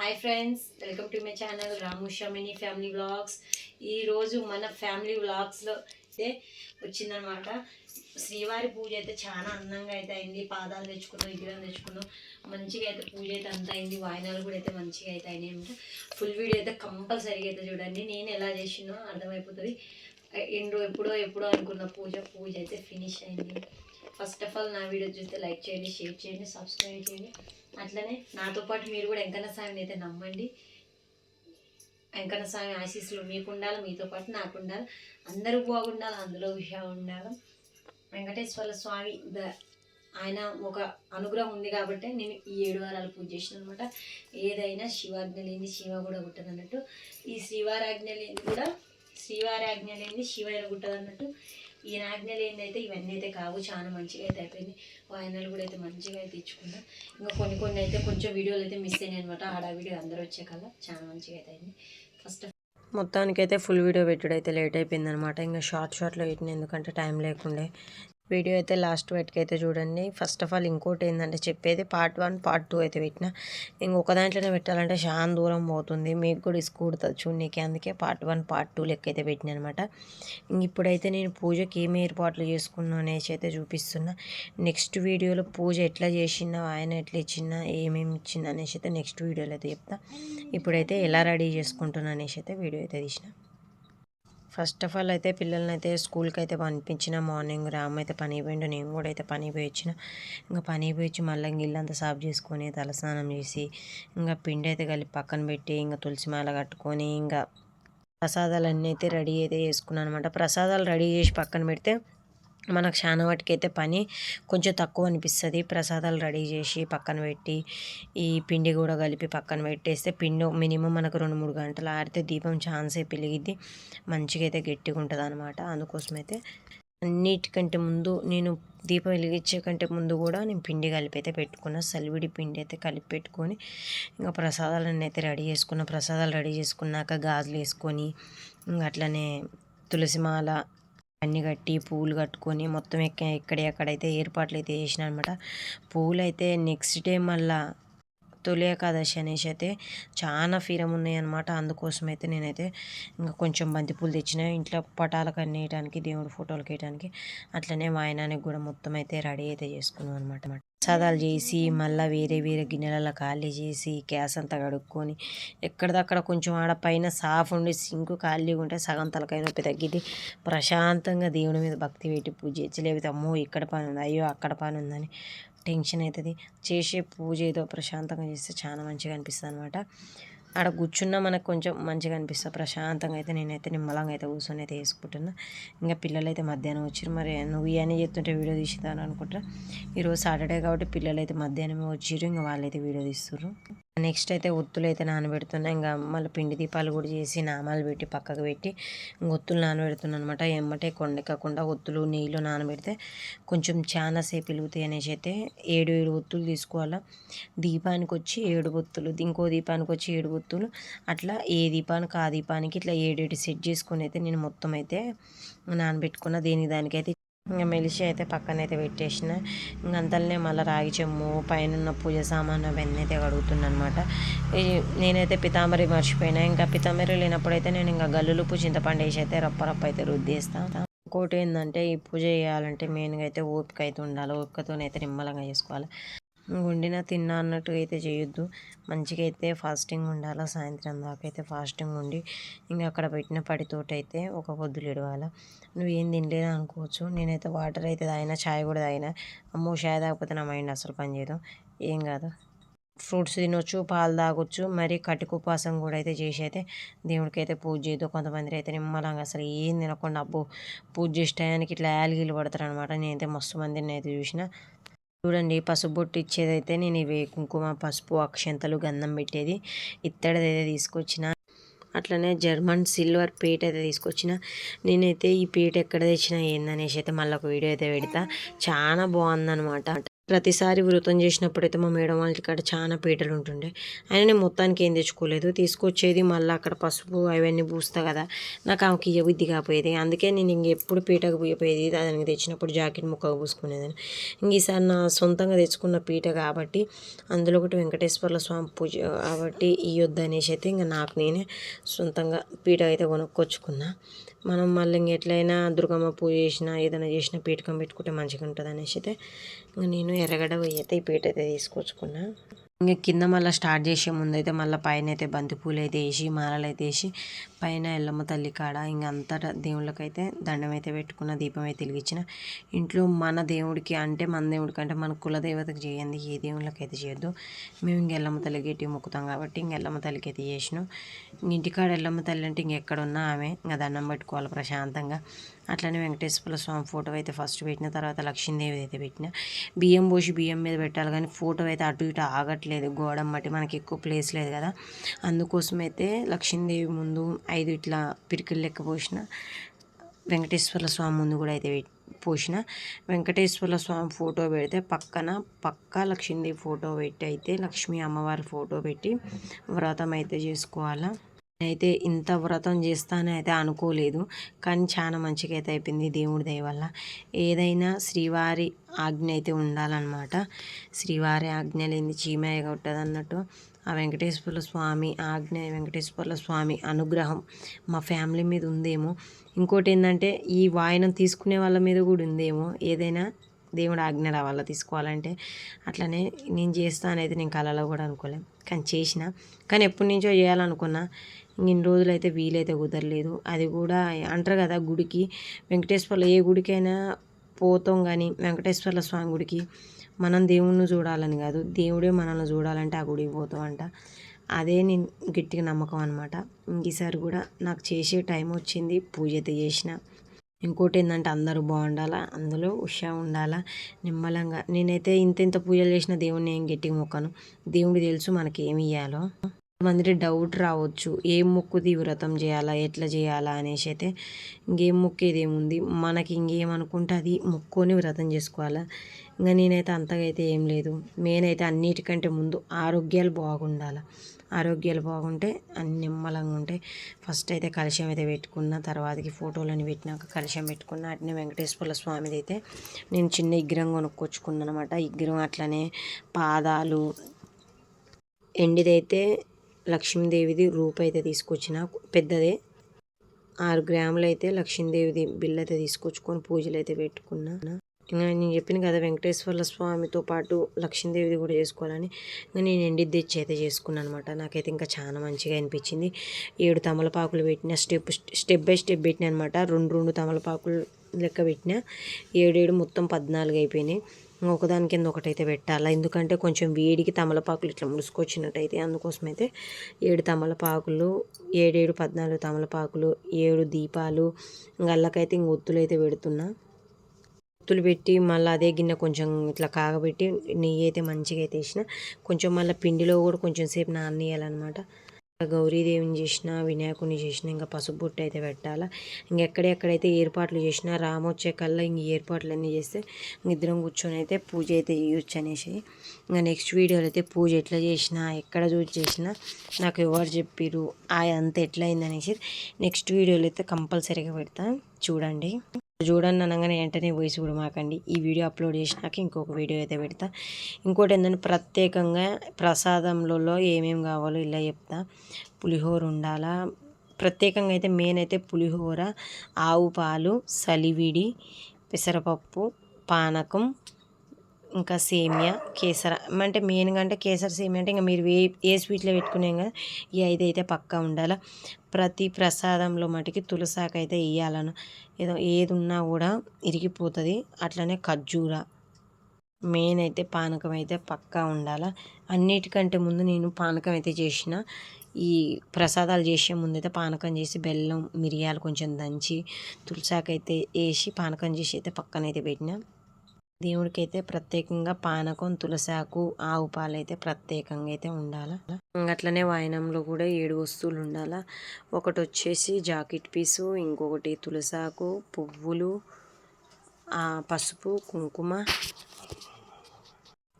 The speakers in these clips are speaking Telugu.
Hi friends welcome to my channel Ramu Shamini family vlogs ఈరోజు మన ఫ్యామిలీ వ్లాగ్స్లో అయితే వచ్చిందనమాట శ్రీవారి పూజ అయితే చాలా అందంగా అయితే అయింది. పాదాలు తెచ్చుకున్నాం విగ్రహం తెచ్చుకున్నాం. మంచిగా అయితే పూజ అయితే అంతా అయింది. వాయినాలు కూడా అయితే మంచిగా అయితే అయినాయి అనమాట ఫుల్ వీడియో అయితే కంపల్సరీగా అయితే చూడండి. నేను ఎలా చేసినో అర్థమైపోతుంది. ఎండు ఎప్పుడో ఎప్పుడో అనుకున్న పూజ పూజ అయితే ఫినిష్ అయింది. ఫస్ట్ ఆఫ్ ఆల్ నా వీడియో చూస్తే లైక్ చేయండి షేర్ చేయండి సబ్స్క్రైబ్ చేయండి. అట్లనే నాతో పాటు మీరు కూడా వెంకన్న స్వామిని అయితే నమ్మండి. వెంకన్న స్వామి ఆశీస్సులు మీకు ఉండాలి మీతో పాటు నాకు ఉండాలి అందరూ బాగుండాలి అందులో విషయం ఉండాలి. వెంకటేశ్వర స్వామి ద ఆయన ఒక అనుగ్రహం ఉంది కాబట్టి నేను ఈ ఏడు వారాలు పూజ చేసిన అనమాట ఏదైనా శివాజ్ఞ లేని శివ కూడా గుట్టదు అన్నట్టు ఈ శ్రీవారాజ్ఞ లేని కూడా శ్రీవారాజ్ఞ లేని శివైన గుట్టదు అన్నట్టు ఈయన ఆజ్ఞ ఏంటైతే ఇవన్నీ అయితే కావు. చాలా మంచిగా అయితే అయిపోయింది. వాయినాలు కూడా అయితే మంచిగా అయితే ఇచ్చుకున్నా ఇంకా కొన్ని కొన్ని అయితే కొంచెం వీడియోలు అయితే మిస్ అయినాయి అనమాట ఆడ వీడియో అందరూ వచ్చే కల్లా చాలా మంచిగా అయితే అయింది. ఫస్ట్ మొత్తానికైతే ఫుల్ వీడియో పెట్టుడు అయితే లేట్ అయిపోయింది అనమాట ఇంకా షార్ట్ షార్ట్లో పెట్టిన ఎందుకంటే టైం లేకుండే. వీడియో అయితే లాస్ట్ అయితే చూడండి. ఫస్ట్ ఆఫ్ ఆల్ ఇంకోటి ఏంటంటే చెప్పేది పార్ట్ వన్ పార్ట్ టూ అయితే పెట్టిన. ఇంకొక దాంట్లోనే పెట్టాలంటే చాలా దూరం పోతుంది. మీకు కూడా ఇసుకూడుతుంది చూడడానికి అందుకే పార్ట్ వన్ పార్ట్ టూ లెక్క అయితే పెట్టిన అనమాట. ఇంక ఇప్పుడైతే నేను పూజకి ఏమి ఏర్పాట్లు చేసుకున్నా అనేసి అయితే చూపిస్తున్నా. నెక్స్ట్ వీడియోలో పూజ ఎట్లా చేసినా ఆయన ఎట్లా ఇచ్చినా ఏమేమి ఇచ్చిందా అనేసి అయితే నెక్స్ట్ వీడియోలో అయితే చెప్తా. ఇప్పుడైతే ఎలా రెడీ చేసుకుంటున్నా అనేసి అయితే వీడియో అయితే తీసిన. ఫస్ట్ ఆఫ్ ఆల్ అయితే పిల్లల్ని అయితే స్కూల్కి అయితే పంపించిన మార్నింగ్ రామ్ అయితే పని పోయిండు నేను కూడా అయితే పని పోయి ఇంకా పని పోయి మళ్ళీ ఇల్లంతా సాఫ్ చేసుకొని తలస్నానం చేసి ఇంకా పిండి అయితే కలిపి పక్కన పెట్టి ఇంకా తులసి మాల కట్టుకొని ఇంకా ప్రసాదాలన్నీ అయితే రెడీ అయితే చేసుకున్నాను అనమాట ప్రసాదాలు రెడీ చేసి పక్కన పెడితే మనకు చాలా వాటికైతే పని కొంచెం తక్కువ అనిపిస్తుంది. ప్రసాదాలు రెడీ చేసి పక్కన పెట్టి ఈ పిండి కూడా కలిపి పక్కన పెట్టేస్తే పిండి మినిమం మనకు రెండు మూడు గంటలు ఆడితే దీపం ఛాన్సే పెరిగిద్ది మంచిగా అయితే గట్టిగా ఉంటుంది అనమాట అందుకోసమైతే అన్నిటికంటే ముందు నేను దీపం వెలిగించే కంటే ముందు కూడా నేను పిండి కలిపి అయితే పెట్టుకున్న. సలివిడి పిండి అయితే కలిపి పెట్టుకొని ఇంకా ప్రసాదాలన్నీ అయితే రెడీ చేసుకున్న. ప్రసాదాలు రెడీ చేసుకున్నాక గాజులు వేసుకొని ఇంకా అట్లనే తులసిమాల అన్నీ కట్టి పూలు కట్టుకొని మొత్తం ఎక్క ఎక్కడెక్కడైతే ఏర్పాట్లు అయితే చేసిన అనమాట పూలు అయితే నెక్స్ట్ డే మళ్ళా తొలి ఏకాదశి అనేసి అయితే చాలా ఫీరం ఉన్నాయన్నమాట అందుకోసం అయితే నేనైతే ఇంకా కొంచెం బంతిపూలు తెచ్చిన. ఇంట్లో పటాలకు అన్నేయడానికి దేవుడి ఫోటోలకు వేయడానికి అట్లనే వాయనానికి కూడా మొత్తం అయితే రెడీ అయితే చేసుకున్నాం అనమాట ప్రసాదాలు చేసి మళ్ళీ వేరే వేరే గిన్నెలలో ఖాళీ చేసి గ్యాస్ అంతా కడుక్కొని ఎక్కడిదక్కడ కొంచెం ఆడ పైన సాఫ్ ఉండి సింకు ఖాళీగా ఉంటే సగం తలకాయ నొప్పి తగ్గిద్ది. ప్రశాంతంగా దేవుని మీద భక్తి పెట్టి పూజ చేయొచ్చు లేకపోతే అమ్మో ఇక్కడ పని ఉంది అయ్యో అక్కడ పని ఉందని టెన్షన్ అవుతుంది. చేసే పూజ ఏదో ప్రశాంతంగా చేస్తే చాలా మంచిగా అనిపిస్తుంది అనమాట ఆడ కూర్చున్నా మనకు కొంచెం మంచిగా అనిపిస్తుంది ప్రశాంతంగా అయితే నేనైతే నిమ్మలంగా అయితే కూర్చొని అయితే వేసుకుంటున్నా ఇంకా పిల్లలు అయితే మధ్యాహ్నం వచ్చారు మరి నువ్వు ఇవన్నీ చెప్తుంటే వీడియో తీసిద్దాను అనుకుంటా ఈరోజు సాటర్డే కాబట్టి పిల్లలు అయితే మధ్యాహ్నమే వచ్చారు ఇంకా వాళ్ళైతే వీడియో తీస్తున్నారు నెక్స్ట్ అయితే ఒత్తులు అయితే నానబెడుతున్నా. ఇంకా మళ్ళీ పిండి దీపాలు కూడా చేసి నామాలు పెట్టి పక్కకు పెట్టి ఒత్తులు నానబెడుతున్నాను అనమాట ఎమ్మటే కొండెక్కకుండా ఒత్తులు నీళ్ళు నానబెడితే కొంచెం చాలా సేపు వెలుగుతాయి అనేసి అయితే ఏడు ఏడు ఒత్తులు తీసుకోవాలా. దీపానికి వచ్చి ఏడు ఒత్తులు ఇంకో దీపానికి వచ్చి ఏడు ఒత్తులు. అట్లా ఏ దీపానికి ఆ దీపానికి ఇట్లా ఏడేడు సెట్ చేసుకొని అయితే నేను మొత్తం అయితే నానబెట్టుకున్న. దేని దానికైతే ఇంకా మెలిసి అయితే పక్కన అయితే పెట్టేసిన. ఇంక అంతలోనే మళ్ళీ రాగి చెమ్ము పైన పూజ సామాను అవన్నీ అయితే కడుగుతున్నా అనమాట నేనైతే పితాంబరి మర్చిపోయినా. ఇంకా పితాంబరి లేనప్పుడైతే అయితే నేను ఇంకా గల్లులుపు చింతపండు వేసి అయితే రప్పరప్ప అయితే రుద్దేస్తాను ఇంకోటి ఏంటంటే ఈ పూజ చేయాలంటే మెయిన్గా అయితే ఓపిక అయితే ఉండాలి. ఓపికతోనైతే నిమ్మలంగా చేసుకోవాలి. వండిన తిన్నా అన్నట్టు అయితే చేయొద్దు. మంచిగా అయితే ఫాస్టింగ్ ఉండాలి? సాయంత్రం దాకా అయితే ఫాస్టింగ్ ఉండి ఇంకా అక్కడ పెట్టిన పడితోటి అయితే ఒక పొద్దులు ఇడవాలి నువ్వు ఏం తినలేదు అనుకోవచ్చు. నేనైతే వాటర్ అయితే తాగినా ఛాయ్ కూడా తాగినా. అమ్మో ఛాయ్ తాగకపోతే నా మైండ్ అసలు పని చేయదు. ఏం కాదు. ఫ్రూట్స్ తినొచ్చు పాలు తాగొచ్చు మరి కట్టుకుపాసం కూడా అయితే చేసి అయితే దేవుడికి అయితే పూజ చేయదు కొంతమంది అయితే నిమ్మలంగా అసలు ఏం తినకుండా అబ్బో పూజ చేసే టయానికి ఇట్లా యాలగీలు పడతారు అనమాట నేనైతే మస్తు మందిని అయితే చూసిన. చూడండి పసుపు బొట్టు ఇచ్చేదైతే నేను ఇవి కుంకుమ పసుపు అక్షంతలు గంధం పెట్టేది. ఇత్తడిదైతే తీసుకొచ్చిన. అట్లనే జర్మన్ సిల్వర్ పీట అయితే తీసుకొచ్చిన. నేనైతే ఈ పేట ఎక్కడ తెచ్చినా ఏందనేసి అయితే మళ్ళీ ఒక వీడియో అయితే పెడతా. చాలా బాగుందనమాట ప్రతిసారి వృతం చేసినప్పుడైతే మా మేడం వాళ్ళ ఇక్కడ చాలా పీటలు ఉంటుండే. అయినా నేను మొత్తానికి ఏం తెచ్చుకోలేదు. తీసుకొచ్చేది మళ్ళీ అక్కడ పసుపు అవన్నీ పూస్తా కదా నాకు ఆమెకి ఇవ్వబుద్ధి కాపోయేది అందుకే నేను ఇంక ఎప్పుడు పీటకు పోయిపోయేది దానికి తెచ్చినప్పుడు జాకెట్ ముక్కకు పూసుకునేదాన్ని. ఇంక ఈసారి నా సొంతంగా తెచ్చుకున్న పీట కాబట్టి అందులో ఒకటి వెంకటేశ్వర్ల స్వామి పూజ కాబట్టి ఇవ్వద్దు అనేసి అయితే ఇంకా నాకు నేనే సొంతంగా పీట అయితే కొనుక్కొచ్చుకున్నా. మనం మళ్ళీ ఇంక ఎట్లయినా దుర్గమ్మ పూజ చేసినా ఏదైనా చేసినా పీటకం పెట్టుకుంటే మంచిగా ఉంటుంది అనేసి అయితే ఇంక నేను ఎర్రగడ్డ పోయి అయితే ఈ పీట అయితే తీసుకొచ్చుకున్నా. ఇంకా కింద మళ్ళీ స్టార్ట్ చేసే ముందు అయితే మళ్ళీ పైన అయితే బంతి పూలు అయితే వేసి మాలలు అయితే వేసి పైన ఎల్లమ్మ తల్లి కాడ ఇంక అంతటా దేవుళ్ళకైతే దండం అయితే పెట్టుకున్న దీపం అయితే వెలిగించిన. ఇంట్లో మన దేవుడికి అంటే మన దేవుడికి అంటే మన కుల దేవతకి చేయండి ఏ దేవుళ్ళకైతే చేయొద్దు. మేము ఇంక ఎల్లమ్మ తల్లి గట్టి మొక్కుతాం కాబట్టి ఇంక ఎల్లమ్మ తల్లికి అయితే చేసినాం ఇంటికాడ ఎల్లమ్మ తల్లి అంటే ఇంకెక్కడున్నా ఆమె ఇంకా దండం పెట్టుకోవాలి ప్రశాంతంగా. అట్లనే వెంకటేశ్వర స్వామి ఫోటో అయితే ఫస్ట్ పెట్టిన తర్వాత లక్ష్మీదేవి అయితే పెట్టిన. బియ్యం పోసి బియ్యం మీద పెట్టాలి కానీ ఫోటో అయితే అటు ఇటు ఆగట్లేదు. గోడం బట్టి మనకి ఎక్కువ ప్లేస్ లేదు కదా. అందుకోసం అయితే లక్ష్మీదేవి ముందు ఐదు ఇట్లా పిరికిలు లెక్క పోసిన. వెంకటేశ్వర స్వామి ముందు కూడా అయితే పోసిన. వెంకటేశ్వర స్వామి ఫోటో పెడితే పక్కన పక్కా లక్ష్మీదేవి ఫోటో పెట్టి అయితే లక్ష్మీ అమ్మవారి ఫోటో పెట్టి వ్రతం అయితే చేసుకోవాలా. అయితే ఇంత వ్రతం చేస్తానని అయితే అనుకోలేదు. కానీ చాలా మంచిగా అయితే అయిపోయింది దేవుడి దయ వల్ల. ఏదైనా శ్రీవారి ఆజ్ఞ అయితే ఉండాలన్నమాట. శ్రీవారి ఆజ్ఞ లేని చీమ కొట్టదు అన్నట్టు ఆ వెంకటేశ్వర స్వామి ఆజ్ఞ వెంకటేశ్వర స్వామి అనుగ్రహం మా ఫ్యామిలీ మీద ఉందేమో. ఇంకోటి ఏంటంటే ఈ వాయనం తీసుకునే వాళ్ళ మీద కూడా ఉందేమో. ఏదైనా దేవుడు ఆజ్ఞ రావాలా తీసుకోవాలంటే అట్లనే నేను చేస్తానైతే నేను కళలో కూడా అనుకోలేం. కానీ చేసిన. కానీ ఎప్పటి నుంచో చేయాలనుకున్నా ఇన్ని రోజులు అయితే వీలైతే కుదరలేదు. అది కూడా అంటారు కదా గుడికి. వెంకటేశ్వర్ల ఏ గుడికైనా పోతాం కానీ వెంకటేశ్వర్ల స్వామి గుడికి మనం దేవుణ్ణి చూడాలని కాదు. దేవుడే మనల్ని చూడాలంటే ఆ గుడికి పోతామంట అదే నేను గట్టిగా నమ్మకం అనమాట ఈసారి కూడా నాకు చేసే టైం వచ్చింది పూజ అయితే చేసిన. ఇంకోటి ఏంటంటే అందరూ బాగుండాలా అందులో ఉషా ఉండాలా నిమ్మలంగా. నేనైతే ఇంత ఇంత పూజలు చేసిన దేవుడిని ఏం గట్టిగా మొక్కను. దేవుడికి తెలుసు మనకి ఏమి ఇవ్వాలో మంది డౌట్ రావచ్చు. ఏం మొక్కుది వ్రతం చేయాలా? ఎట్లా చేయాలా? అనేసి అయితే ఇంకేం మొక్కేది ఏముంది మనకి ఇంకేమనుకుంటే అది మొక్కుని వ్రతం చేసుకోవాలా? ఇంకా నేనైతే అంతగా అయితే ఏం లేదు. మెయిన్ అయితే అన్నిటికంటే ముందు ఆరోగ్యాలు బాగుండాలి? ఆరోగ్యాలు బాగుంటే అన్ని నిమ్మలంగా ఉంటాయి. ఫస్ట్ అయితే కలశం అయితే పెట్టుకున్న తర్వాతకి ఫోటోలని పెట్టినాక కలశం పెట్టుకున్న అట్నే వెంకటేశ్వర స్వామిది అయితే నేను చిన్న విగ్రహం కొనుక్కొచ్చుకున్నాను అనమాట విగ్రహం అట్లనే పాదాలు ఎండిదైతే లక్ష్మీదేవిది రూపు అయితే తీసుకొచ్చిన పెద్దదే. ఆరు గ్రాములు అయితే లక్ష్మీదేవిది బిల్ అయితే తీసుకొచ్చుకొని పూజలు అయితే పెట్టుకున్నా. ఇంకా నేను చెప్పిన కదా వెంకటేశ్వర స్వామితో పాటు లక్ష్మీదేవిది కూడా చేసుకోవాలని ఇంకా నేను ఎండిది తెచ్చి అయితే చేసుకున్నాను అనమాట నాకైతే ఇంకా చాలా మంచిగా అనిపించింది. ఏడు తమలపాకులు పెట్టిన స్టెప్ స్టెప్ బై స్టెప్ పెట్టిన అనమాట. రెండు రెండు తమలపాకులు లెక్క పెట్టిన ఏడేడు మొత్తం పద్నాలుగు అయిపోయినాయి. ఒకదాని కింద ఒకటైతే పెట్టాలా? ఎందుకంటే కొంచెం వేడికి తమలపాకులు ఇట్లా ముడుసుకొచ్చినట్టయితే అందుకోసం అయితే ఏడు తమలపాకులు ఏడేడు పద్నాలుగు తమలపాకులు ఏడు దీపాలు ఇంకా ఇంక ఒత్తులు అయితే పెడుతున్నా. ఒత్తులు పెట్టి మళ్ళీ అదే గిన్నె కొంచెం ఇట్లా కాగబెట్టి నెయ్యి అయితే మంచిగా అయితే వేసిన. కొంచెం మళ్ళీ పిండిలో కూడా కొంచెం సేపు నాననియాలన్నమాట గౌరీదేవిని చేసిన వినాయకుని చేసిన ఇంకా పసుపు బొట్టు అయితే పెట్టాలా. ఇంకెక్కడెక్కడైతే ఏర్పాట్లు చేసినా రామొచ్చే కల్లా ఇంక ఏర్పాట్లు అన్నీ చేస్తే ఇద్దరం కూర్చొని అయితే పూజ అయితే చేయొచ్చు అనేసి. ఇంకా నెక్స్ట్ వీడియోలో అయితే పూజ ఎట్లా చేసినా ఎక్కడ చూసి చేసినా నాకు ఎవరు చెప్పిరు ఆ అంత ఎట్లా అయింది అనేసి నెక్స్ట్ వీడియోలో అయితే కంపల్సరీగా పెడతా. చూడండి. చూడండి అనగానే వెంటనే వాయిస్ కూడా మాకండి. ఈ వీడియో అప్లోడ్ చేసినాక ఇంకొక వీడియో అయితే పెడతా. ఇంకోటి ఏంటంటే ప్రత్యేకంగా ప్రసాదంలో ఏమేమి కావాలో ఇలా చెప్తా. పులిహోర ఉండాలా? ప్రత్యేకంగా అయితే మెయిన్ అయితే పులిహోర ఆవు పాలు సలివిడి పెసరపప్పు పానకం ఇంకా సేమియా కేసర అంటే మెయిన్గా అంటే కేసర సేమియా అంటే ఇంకా మీరు ఏ ఏ స్వీట్లో పెట్టుకునే కదా ఈ ఐదు అయితే పక్కా ఉండాలి. ప్రతి ప్రసాదంలో మటుకి తులసాకు అయితే వేయాలను ఏదో ఏది ఉన్నా కూడా ఇరిగిపోతుంది. అట్లనే ఖర్జూర మెయిన్ అయితే పానకం అయితే పక్కా ఉండాలి. అన్నిటికంటే ముందు నేను పానకం అయితే చేసిన. ఈ ప్రసాదాలు చేసే ముందు అయితే పానకం చేసి బెల్లం మిరియాలు కొంచెం దంచి తులసాకు అయితే వేసి పానకం చేసి అయితే పక్కనైతే పెట్టిన. దేవుడికైతే ప్రత్యేకంగా పానకం తులసాకు ఆవు పాలైతే ప్రత్యేకంగా అయితే ఉండాలి? అట్లనే వాయనంలో కూడా ఏడు వస్తువులు ఉండాలి? ఒకటి వచ్చేసి జాకెట్ పీసు ఇంకొకటి తులసాకు పువ్వులు ఆ పసుపు కుంకుమ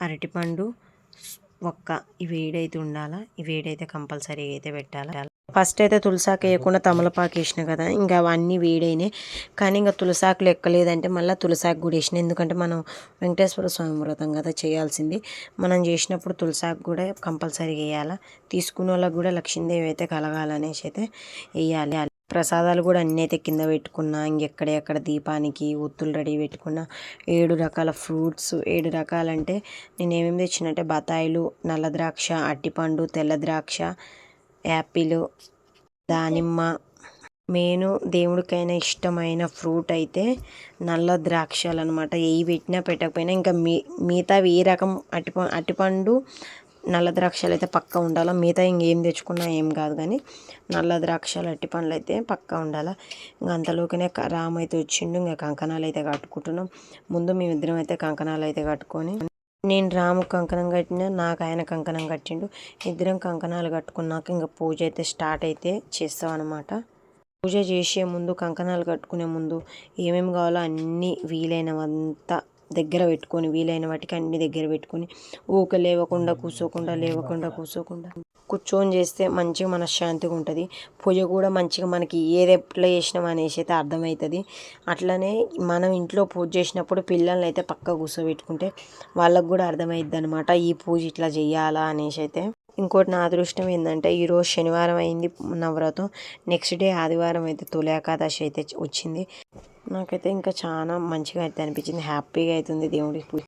అరటిపండు ఒక్క ఇవి ఏడైతే ఉండాలా? ఇవి ఏడైతే కంపల్సరీగా అయితే పెట్టాలా? ఫస్ట్ అయితే తులసాకు వేయకుండా తమలపాకు వేసిన కదా ఇంకా అవన్నీ వేడైనాయి. కానీ ఇంకా తులసాకులు ఎక్కలేదంటే మళ్ళీ తులసాకు కూడా వేసిన. ఎందుకంటే మనం వెంకటేశ్వర స్వామి వ్రతం కదా చేయాల్సింది. మనం చేసినప్పుడు తులసాకు కూడా కంపల్సరీ వేయాలా. తీసుకున్న వాళ్ళకి కూడా లక్ష్మీదేవి అయితే కలగాలనేసి అయితే వేయాలి. ప్రసాదాలు కూడా అన్నీ అయితే కింద పెట్టుకున్నా ఇంకెక్కడెక్కడ దీపానికి ఒత్తులు రెడీ పెట్టుకున్న ఏడు రకాల ఫ్రూట్స్ ఏడు రకాలంటే నేను ఏమేమి తెచ్చినంటే బత్తాయిలు నల్ల ద్రాక్ష అట్టిపండు తెల్ల ద్రాక్ష యాపిల్ దానిమ్మ మెయిన్ దేవుడికైనా ఇష్టమైన ఫ్రూట్ అయితే నల్ల ద్రాక్షలు అనమాట ఏవి పెట్టినా పెట్టకపోయినా ఇంకా మీ మిగతా ఏ రకం అటిప అటిపండు నల్ల ద్రాక్షలు అయితే పక్కా ఉండాలా? మిగతా ఇంకేం తెచ్చుకున్నా ఏం కాదు కానీ నల్ల ద్రాక్షలు అట్టి పండ్లు అయితే పక్కా ఉండాలా? ఇంకా అంతలోకినే క- రామ్ అయితే వచ్చిండు. ఇంకా కంకణాలు అయితే కట్టుకుంటున్నాం. ముందు మేమిద్దరం అయితే కంకణాలు అయితే కట్టుకొని నేను రాము కంకణం కట్టిన నాకు ఆయన కంకణం కట్టిండు. ఇద్దరం కంకణాలు కట్టుకున్నాక ఇంకా పూజ అయితే స్టార్ట్ అయితే చేస్తాం అనమాట పూజ చేసే ముందు కంకణాలు కట్టుకునే ముందు ఏమేమి కావాలో అన్నీ వీలైనవంతా దగ్గర పెట్టుకొని వీలైన వాటికి అన్ని దగ్గర పెట్టుకొని ఊక లేవకుండా కూర్చోకుండా లేవకుండా కూర్చోకుండా కూర్చొని చేస్తే మంచిగా మనశ్శాంతిగా ఉంటుంది. పూజ కూడా మంచిగా మనకి ఏది ఎట్లా చేసినాం అనేసి అయితే అర్థమవుతుంది అట్లనే మనం ఇంట్లో పూజ చేసినప్పుడు పిల్లల్ని అయితే పక్క కూర్చోబెట్టుకుంటే వాళ్ళకు కూడా అర్థమవుతుంది అనమాట ఈ పూజ ఇట్లా చేయాలా అనేసి అయితే. ఇంకోటి నా అదృష్టం ఏంటంటే ఈరోజు శనివారం అయింది నా నెక్స్ట్ డే ఆదివారం అయితే తొలి ఏకాదశి అయితే వచ్చింది. నాకైతే ఇంకా చాలా మంచిగా అయితే అనిపించింది. హ్యాపీగా అవుతుంది దేవుడి పూజ.